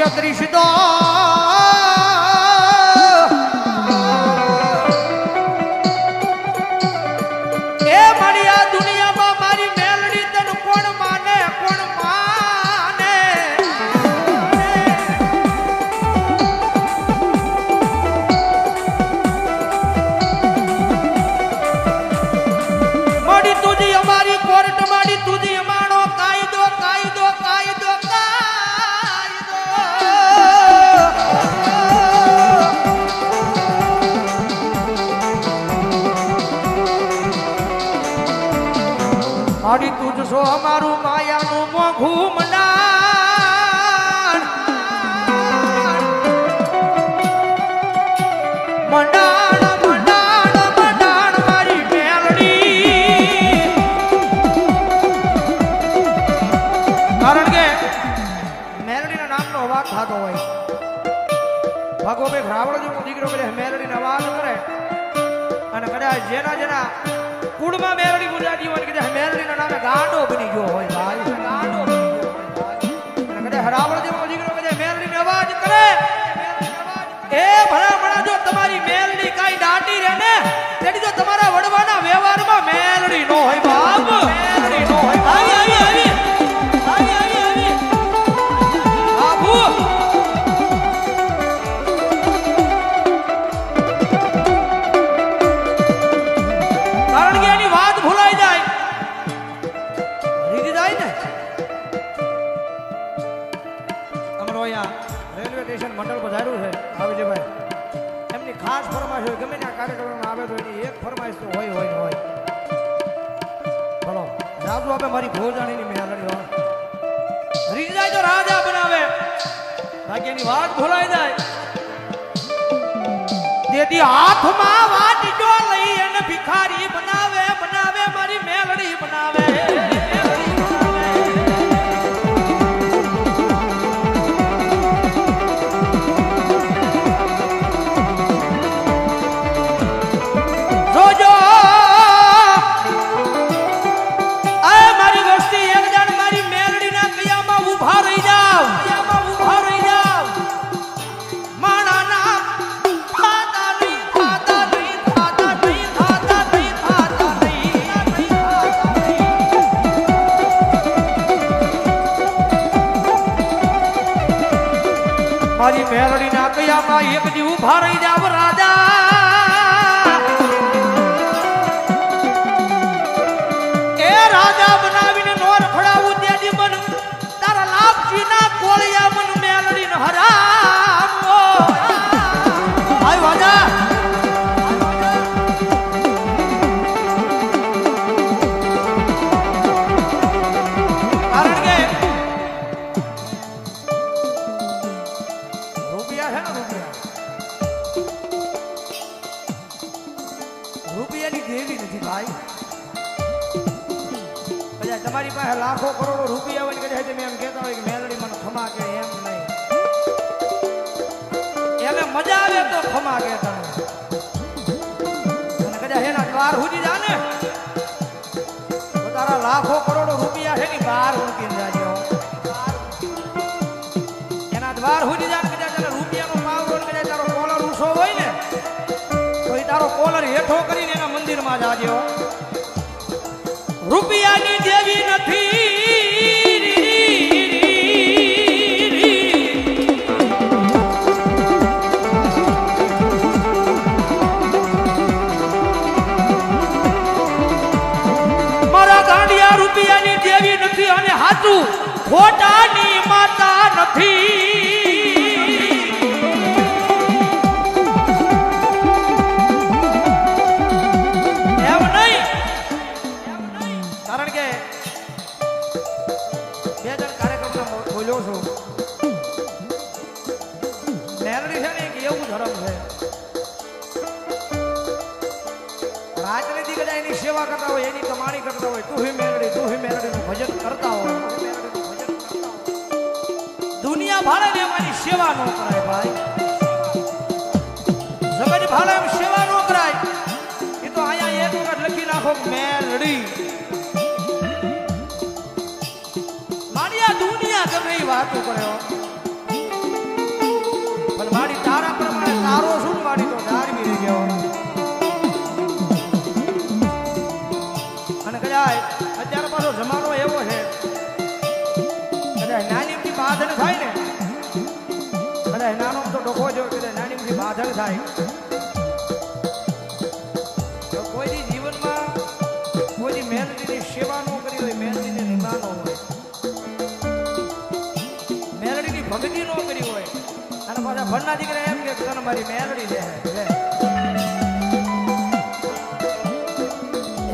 Beatriz, no. છો અમારું માયાનું મોઘું મંડાણ મંડાણ થતો હોય. ભગવાન રાવણ રાવણજી નો દીકરો મેલડી ને વાત કરે. અને કદાચ જેના જેના કુળમાં મેરડી ગુજરાતી હોય કદાચ મેરડીના નામે ગાંડો બની ગયો હોય ભાઈ. ગાંડો કદાચ હરાવળ જેવો દીકરો કદાચ મેરડીને અવાજ કરે. એ ભલા ભલા જો તમારી મેલડી કાઈ દાટી રહે ને તેડી જો તમારા વડવાના વ્યવહારમાં મેલડી નો હોય બાપ. મેલડી નો હોય આવી આવી આવી વાત ભોલાઈ જાય. તેથી હાથમાં વાત ને તારા લાખો કરોડો રૂપિયા છે ને બહાર મૂકી જાજો એના દ્વાર સુધી જા તારો કોલર ઊંચો હોય ને, તો તારો કોલર હેઠો કરીને એના મંદિરમાં જાજો રૂપિયાની દેવી નથી 第一 ના ગમે એ વાતો કરે પણ મારી તારા પ્રમાણે તારો શું મારી તો ધારવી રહી ગયો અને કદાચ અત્યારે પાછો જમાનો એવો છે. કદાચ નાની એમની બાધણ થાય ને. કદાચ નાનો તો ડોકો જો કદાચ નાની એમની બાધણ થાય. પાછા ભણના દીકરા એમ કે તને મારી મેલડી લે.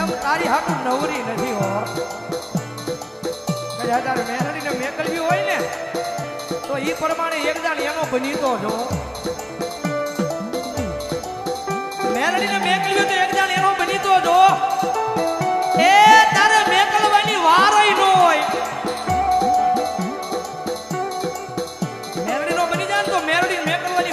એમ તારી હાટું નવરી નથી હો. કદાચ તારે મેલડીને મેકલવી હોય ને, તો એ પ્રમાણે એક જાણ એનો બનીતો જો. મેલડીને મેકલવી તો એક જાણ એનો બનીતો જો.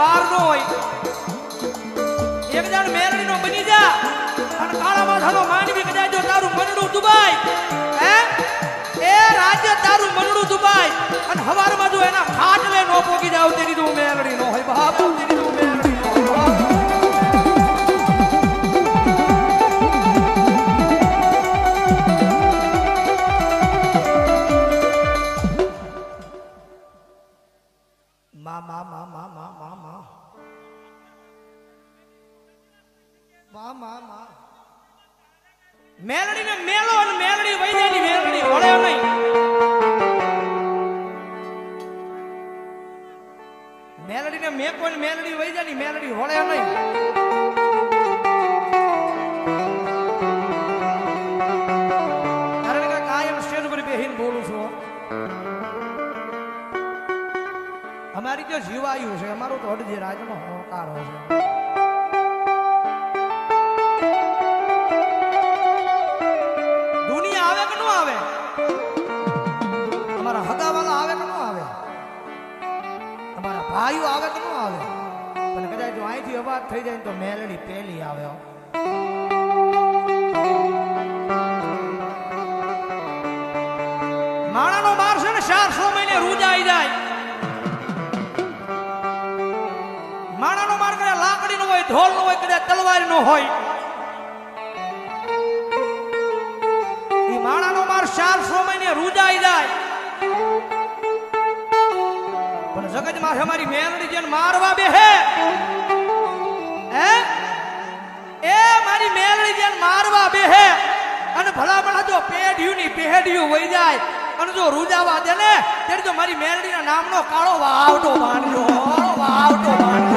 વાર નો હોય. એક દાણ મેલડીનો બની જા અને કાળા માથાનો માનવી કદાચ જો તારું મનડું દુબાય. હે? એ રાજ્ય તારું મનડું દુબાય. અને હવારમાં જો એના ખાટલે નો અમારી જીવાયું છે, અમારું તો અડધી રાજ્યનો હોકારો છે. દુનિયા આવે કે ન આવે? અમારા હગાવાલા આવે કે ન આવે? અમારા ભાઈઓ આવે કે ન આવે? પણ કદાચ જો અહીંથી અવાજ થઈ જાય તો મેલડી પહેલી આવે. ઢોલ નો હોય કદાચ તલવાર નો હોય. ઈ માણાનો માર ચારસો મહિને રૂજાઈ જાય. પણ જગતમાં મારી મેલડી જેને મારવા બે હે? એ મારી મેલડી જેને મારવા બેહે, અને ભલા ભલા જો પેઢિયું ની પેઢિયું વહી જાય, અને જો રૂજાવા દે ને ત્યારે જો મારી મેલડીના નામનો કાળો વાવટો બાંધ્યો વાવટો બાંધ્યો.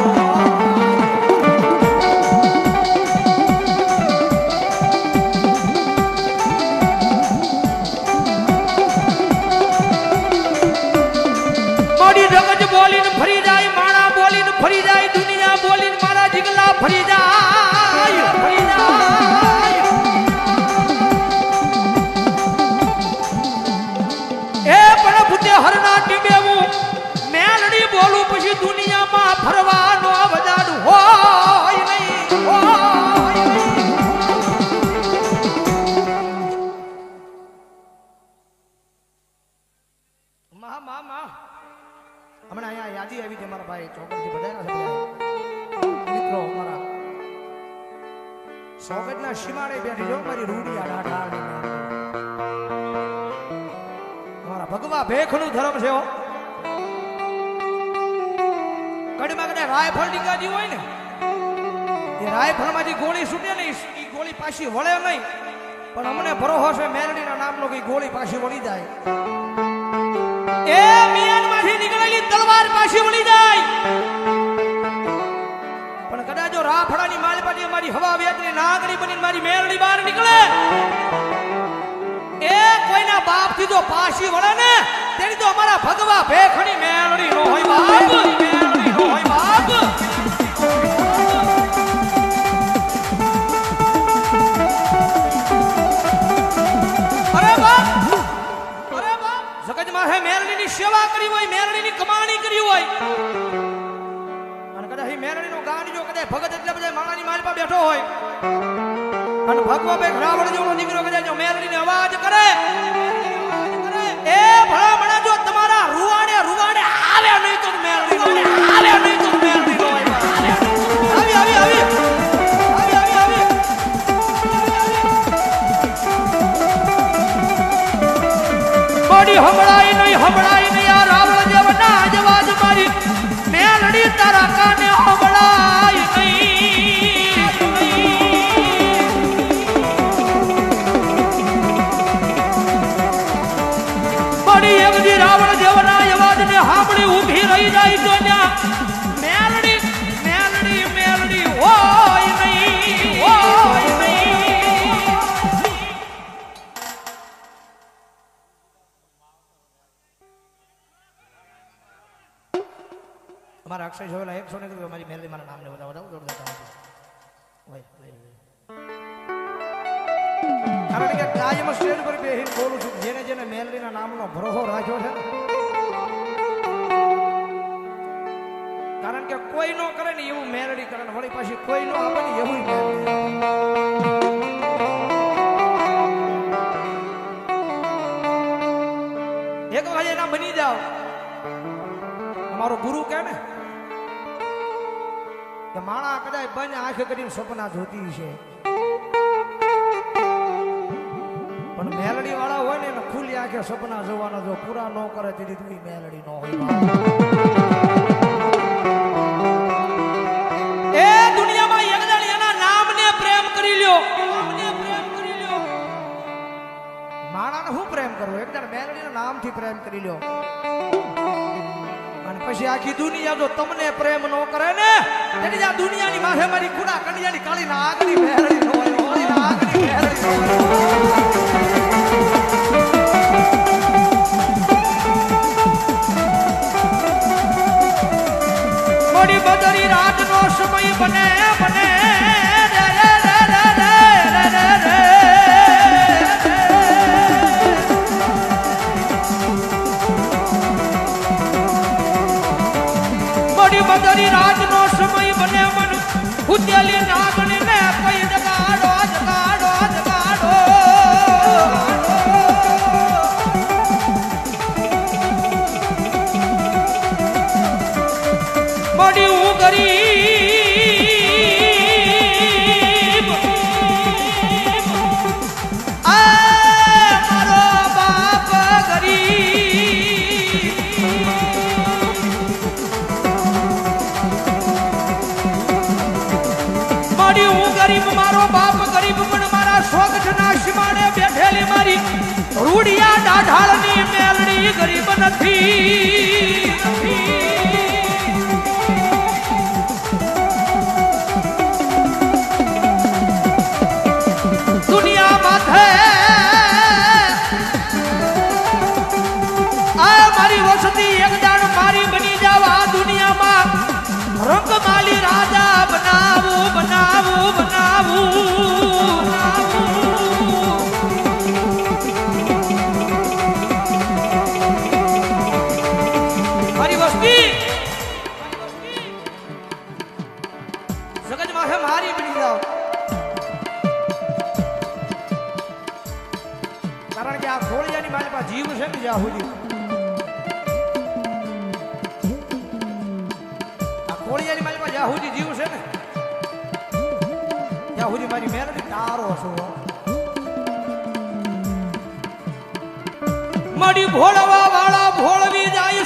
મારી ભેખનું ધર્મ છે રાયફળ ડીંગાજી હોય ને, એ રાયફળમાંથી ગોળી છૂટે ને એ ગોળી પાછી વળે નહીં. પણ અમને ભરોસો છે મેરડીના નામનો કઈ ગોળી પાછી વળી જાય. એ મિયાનમાંથી નીકળેલી તલવાર પાછી વળી જાય. પણ કદાચ જો રાફડાની માલપાટી મારી હવા વેતની નાગરી બની મારી મેરડી બહાર નીકળે. એ કોઈના બાપથી જો પાછી વળે ને, તેની તો અમારા ભગવા ભેખણી મેલડી નો હોય બાપ. મેલડી નો હોય બાપ. બેઠો હોય. અને ભગવા ભાઈ રાવણ જેવો દીકરો કદાચ મેરણીને અવાજ કરે. એ ભલા ભલા જો તમારા રૂવાડે રૂવાડે આવે નહીં તો મેરણી નો આવે નહીં તો નો આવી આવી આવી. હમણાઈ નહીં હમણાઈ અક્ષય જોયેલા એકસો ને કીધું મારી મેલડી મારા નામને બધા બધા જોડ દેતા હોય. હોય, હોય, હોય. કારણ કે કાયમ સ્ટેજ પર બેહીને બોલું છું જેને જેને મેલરીના નામનો ભરોસો રાખ્યો છે કારણ કે કોઈ નો કરે ને એવું મેલડી કરે ને વળી પાછી કોઈ નો આપે ને એવું મેલડી. એક વખત એના બની જાઓ અમારો ગુરુ કે ને કે માણા કદાચ બંધ આંખ કરીને સપના જોતી છે. પણ મેલડી વાળા હોય ને એને ખુલ્લી આંખે સપના જોવાના જો પૂરા ન કરે તેથી તું મેલડી ન હોય. એ દુનિયામાં એક એના નામને પ્રેમ કરી લ્યો. પ્રેમ કરી લ્યો. માણાને શું પ્રેમ કરવો એકદમ મેલડીના નામથી પ્રેમ કરી લ્યો. પછી આખી દુનિયા જો તમને પ્રેમ ન કરે ને, તેની આ દુનિયાની માથે મારી કુડા કંડિયાની કાળી ન નાગની મેલડી ન સમય બને બને. 我爹爹。રૂડિયા ડાઢાળની મેલડી નથી. દુનિયા માથે આ વસતી એક દાણ બની જાવ દુનિયામાં. રંગમાલી રાજા બનાવું બનાવું બનાવું. મળી ભોળવા વાળા ભોળવી જાય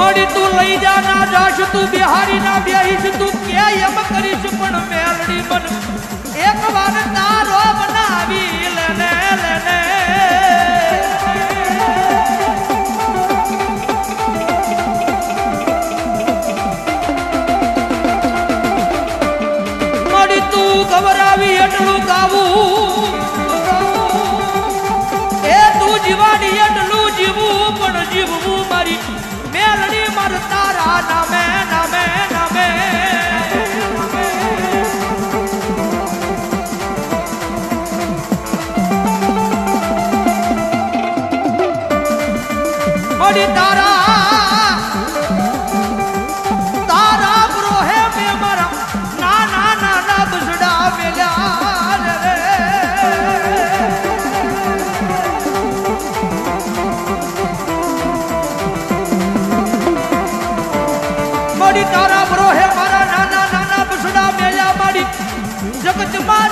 મળી તું લઈ જા ના જાશ તું બિહારી ના બેહીશ તું કે એમ કરીશ પણ મેલડી મન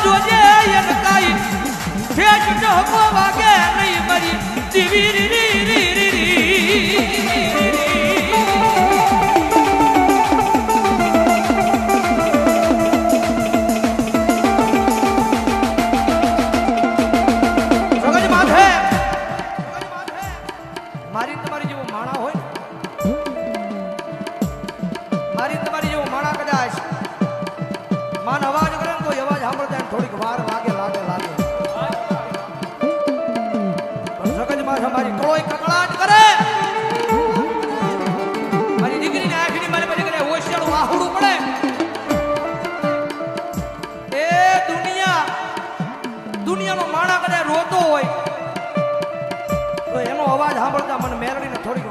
જોજે એન કાઈ. ઠેઠ ઢહકો વાગે નહીં મારી. દીવી રી રી રી રી મારી તમારી જેવો માણા હોય મારી તમારી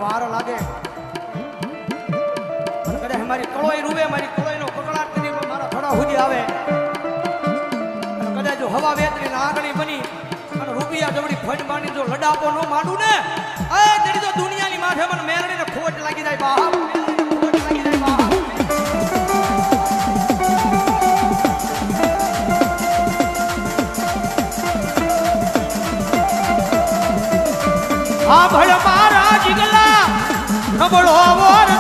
વાર લાગે. કદાચ મારી કળોઈ રૂવે, મારી કળોઈનો કકડાટ કરી મારા થોડા સુધી આવે. કદાચ જો હવા વેતરી નાગણી બની અને રૂપિયા જવડી ફંડ માંડી જો લડાપો નો માંડું ને, એ તેની તો દુનિયાની માથે મને મેરડીને ખોટ લાગી જાય બાપ આ ભળ મારા જીગલા. વરતા લાવતા